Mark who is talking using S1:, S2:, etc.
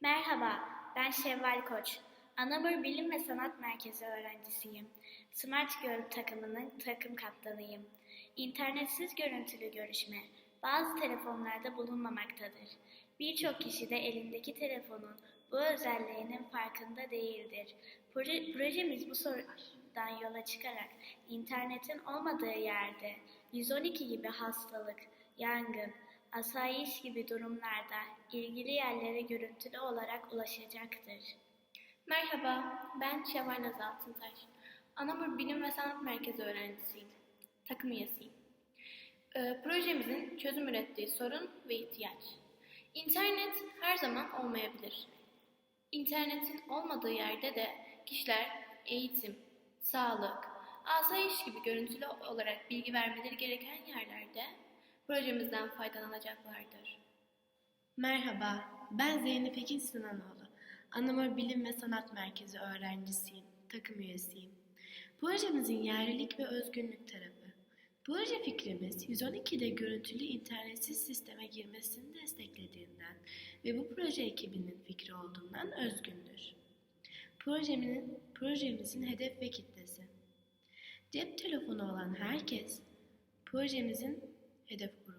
S1: Merhaba, ben Şevval Koç. Anamur Bilim ve Sanat Merkezi öğrencisiyim. Smart Girl takımının takım kaptanıyım. İnternetsiz görüntülü görüşme bazı telefonlarda bulunmamaktadır. Birçok kişi de elindeki telefonun bu özelliğinin farkında değildir. Proje, projemiz bu sorudan yola çıkarak internetin olmadığı yerde 112 gibi hastalık, yangın, asayiş gibi durumlarda ilgili yerlere görüntülü olarak ulaşacaktır.
S2: Merhaba, ben Şevval Altıntaş. Anamur Bilim ve Sanat Merkezi öğrencisiyim. Takım üyesiyim. Ee, projemizin çözüm ürettiği sorun ve ihtiyaç. İnternet her zaman olmayabilir. İnternetin olmadığı yerde de kişiler eğitim, sağlık, asayiş gibi görüntülü olarak bilgi vermeleri gereken yerlerde projemizden faydalanacaklardır.
S3: Merhaba, ben Zeynep Ekin Sinanoğlu. Anamur Bilim ve Sanat Merkezi öğrencisiyim, takım üyesiyim. Projemizin yerlilik ve özgünlük tarafı. Proje fikrimiz 112'de görüntülü internetsiz sisteme girmesini desteklediğinden ve bu proje ekibinin fikri olduğundan özgündür. Projemizin, projemizin hedef ve kitlesi. Cep telefonu olan herkes projemizin hedef grubu.